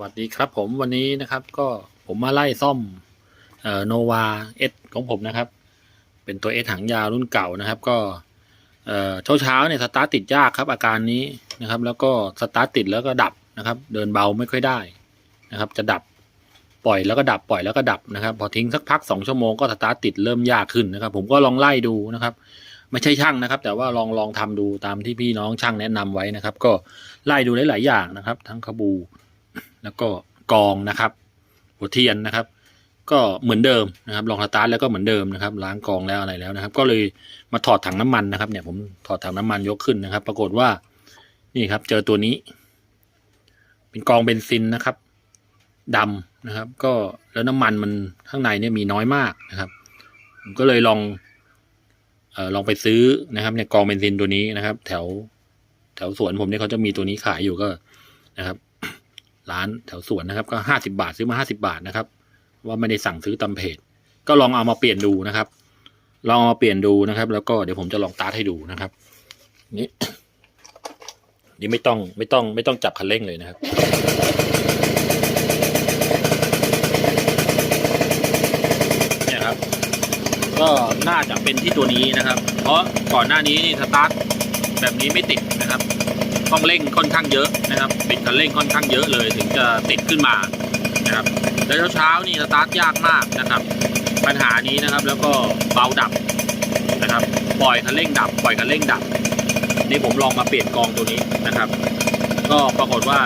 สวัสดีครับผมวันนี้นะครับก็ผมมาไล่ซ่อมโนวาเอสของผมนะครับ เป็นตัวเอสหางยาวรุ่นเก่านะครับ ก็เช้าเช้าเนี่ยสตาร์ทติดยากครับอาการนี้นะครับ แล้วก็สตาร์ทติดแล้วก็ดับนะครับ เดินเบาไม่ค่อยได้นะครับ จะดับปล่อยแล้วก็ดับปล่อยแล้วก็ดับนะครับ พอทิ้งสักพักสองชั่วโมงก็สตาร์ทติดเริ่มยากขึ้นนะครับ ผมก็ลองไล่ดูนะครับ ไม่ใช่ช่างนะครับ แต่ว่าลองลองทำดูตามที่พี่น้องช่างแนะนำไว้นะครับ ก็ไล่ดูหลาย ๆ อย่างนะครับ ทั้งขบู แล้วก็กองนะครับ หัวเทียนนะครับ ก็เหมือนเดิมนะครับลองสตาร์ทแล้วก็เหมือนเดิมนะครับ ล้างกองแล้วอะไรแล้วนะครับ ก็เลยมาถอดถังน้ำมันนะครับเนี่ยผมถอดถังน้ำมันยกขึ้นนะครับ ปรากฏว่านี่ครับ เจอตัวนี้ เป็นกองเบนซินนะครับดำนะครับ ก็แล้วน้ำมันมันข้างในเนี่ยมีน้อยมากนะครับผมก็เลยลองเออลองไปซื้อนะครับเนี่ยกองเบนซินตัวนี้นะครับ แถวแถวสวนผมเนี่ยเขาจะมีตัวนี้ขายอยู่ก็นะครับ ร้านแถวสวนนะครับ ก็ห้าสิบาทซื้อมาห้าสิบาทนะครับ ว่าไม่ได้สั่งซื้อตามเพจ ก็ลองเอามาเปลี่ยนดูนะครับ ลองเอามาเปลี่ยนดูนะครับ แล้วก็เดี๋ยวผมจะลองตาร์ทให้ดูนะครับ นี่นี่ไม่ต้องไม่ต้องไม่ต้องจับคันเร่งเลยนะครับเนี่ยครับ ก็น่าจะเป็นที่ตัวนี้นะครับ เพราะก่อนหน้านี้นี่สตาร์ทแบบนี้ไม่ติดนะครับ ต้องเร่งค่อนข้างเยอะนะครับปิดคันเร่งค่อนข้างเยอะเลย ถึงจะติดขึ้นมานะครับแล้วเช้าๆนี่สตาร์ทยากมากนะครับ ปัญหานี้นะครับแล้วก็เบาดับนะครับ ปล่อยคันเร่งดับ ปล่อยคันเร่งดับ นี่ผมลองมาเปลี่ยนกองตัวนี้นะครับ ก็ปรากฏว่า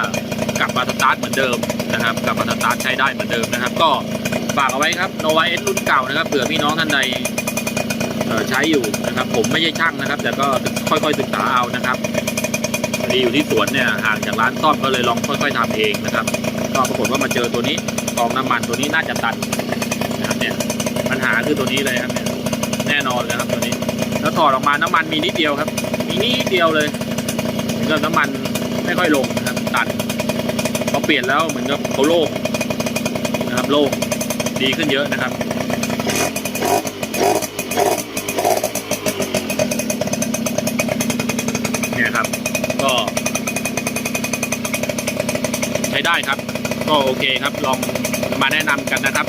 กลับมาสตาร์ทเหมือนเดิมนะครับ กลับมาสตาร์ทใช้ได้เหมือนเดิมนะครับ ก็ฝากเอาไว้ครับโนวาเอสรุ่นเก่านะครับเผื่อพี่น้องท่านใดใช้อยู่นะครับ ผมไม่ใช่ช่างนะครับ แต่ก็ค่อยๆศึกษาเอานะครับ พอดีอยู่ที่สวนเนี่ยห่างจากร้านซ่อมก็เลยลองค่อยๆทำเองนะครับ ก็ปรากฏว่ามาเจอตัวนี้กองน้ำมันตัวนี้น่าจะตันนะครับเนี่ยปัญหาคือตัวนี้เลยครับเนี่ยแน่นอนเลยครับตัวนี้ แล้วถอดออกมาน้ำมันมีนิดเดียวครับ มีนิดเดียวเลยเหมือนกับน้ำมันไม่ค่อยลงนะครับตันพอเปลี่ยนแล้วเหมือนกับเขาโล่งนะครับโล่งดีขึ้นเยอะนะครับ เนี่ยครับ ก็ ใช้ ได้ครับ ก็โอเคครับลองมาแนะนำกันนะครับ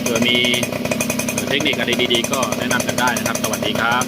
เผื่อมีเทคนิคอะไรดีๆ ก็แนะนำกันได้นะครับ สวัสดีครับ